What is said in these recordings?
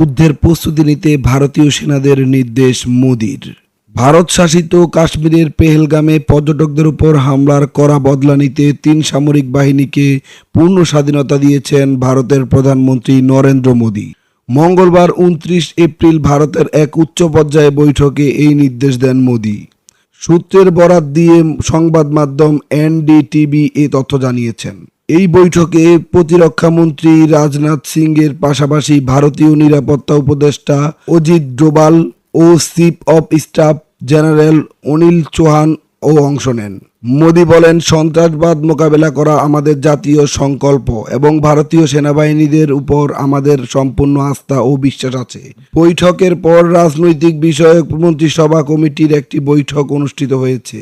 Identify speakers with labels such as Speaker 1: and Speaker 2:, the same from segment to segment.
Speaker 1: যুদ্ধের প্রস্তুতি নিতে ভারতীয় সেনাদের নির্দেশ মোদির। ভারত শাসিত কাশ্মীরের পেহেলগামে পর্যটকদের উপর হামলার করা বদলা নিতে তিন সামরিক বাহিনীকে পূর্ণ স্বাধীনতা দিয়েছেন ভারতের প্রধানমন্ত্রী নরেন্দ্র মোদী। মঙ্গলবার উনত্রিশ এপ্রিল ভারতের এক উচ্চ পর্যায়ে বৈঠকে এই নির্দেশ দেন মোদী। সূত্রের বরাত দিয়ে সংবাদ মাধ্যম এনডিটিভি এ তথ্য জানিয়েছেন। এই বৈঠকে প্রতিরক্ষা মন্ত্রী রাজনাথ সিং এর পাশাপাশি ভারতীয় নিরাপত্তা উপদেষ্টা অজিত ডোভাল ও chief of staff general Anil Chauhan ও অংশ নেন। মোদী বলেন, সন্ত্রাসবাদ মোকাবেলা করা আমাদের জাতীয় সংকল্প এবং ভারতীয় সেনাবাহিনীদের উপর আমাদের সম্পূর্ণ আস্থা ও বিশ্বাস আছে। বৈঠকের পর রাজনৈতিক বিষয়ক মন্ত্রিসভা কমিটির একটি বৈঠক অনুষ্ঠিত হয়েছে।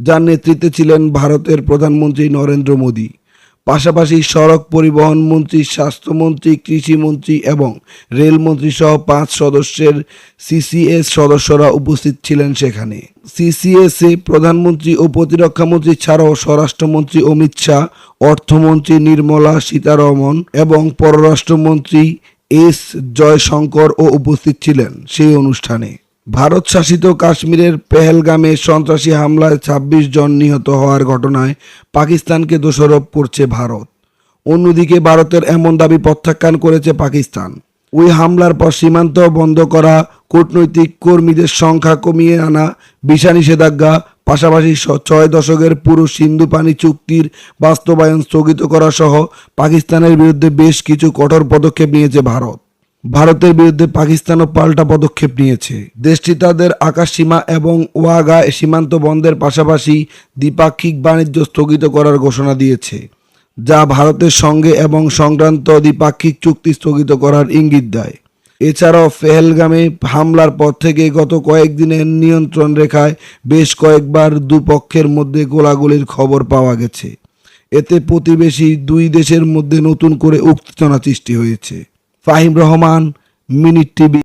Speaker 1: যার নেতৃত্বে ছিলেন ভারতের প্রধানমন্ত্রী নরেন্দ্র মোদী। পাশাপাশি সড়ক পরিবহন মন্ত্রী, স্বাস্থ্যমন্ত্রী, কৃষিমন্ত্রী এবং রেলমন্ত্রী সহ পাঁচ সদস্যের সিসিএস সদস্যরা উপস্থিত ছিলেন সেখানে। সিসিএস প্রধানমন্ত্রী ও প্রতিরক্ষা মন্ত্রী ছাড়াও স্বরাষ্ট্রমন্ত্রী অমিত শাহ, অর্থমন্ত্রী নির্মলা সীতারমন এবং পররাষ্ট্রমন্ত্রী এস জয়শঙ্কর ও উপস্থিত ছিলেন সেই অনুষ্ঠানে। ভারত শাসিত কাশ্মীরের পেহেলগামে সন্ত্রাসী হামলায় ২৬ জন নিহত হওয়ার ঘটনায় পাকিস্তানকে দোষারোপ করছে ভারত। অন্যদিকে ভারতের এমন দাবি প্রত্যাখ্যান করেছে পাকিস্তান। ওই হামলার পর সীমান্ত বন্ধ করা, কূটনৈতিক কর্মীদের সংখ্যা কমিয়ে আনা, ভিসা নিষেধাজ্ঞা, পাশাপাশি ছয় দশকের পুরো সিন্ধু পানি চুক্তির বাস্তবায়ন স্থগিত করা সহ পাকিস্তানের বিরুদ্ধে বেশ কিছু কঠোর পদক্ষেপ নিয়েছে ভারত। ভারতের বিরুদ্ধে পাকিস্তানও পাল্টা পদক্ষেপ নিয়েছে। দেশটি তাদের আকাশ সীমা এবং ওয়াগা সীমান্ত বন্ধের পাশাপাশি দ্বিপাক্ষিক বাণিজ্য স্থগিত করার ঘোষণা দিয়েছে, যা ভারতের সঙ্গে এবং সংক্রান্ত দ্বিপাক্ষিক চুক্তি স্থগিত করার ইঙ্গিত দেয়। এছাড়াও পেহেলগামে হামলার পর থেকে গত কয়েকদিনের নিয়ন্ত্রণ রেখায় বেশ কয়েকবার দুপক্ষের মধ্যে গোলাগুলির খবর পাওয়া গেছে। এতে প্রতিবেশী দুই দেশের মধ্যে নতুন করে উত্তেজনা সৃষ্টি হয়েছে। Fahim Rahman mini TV.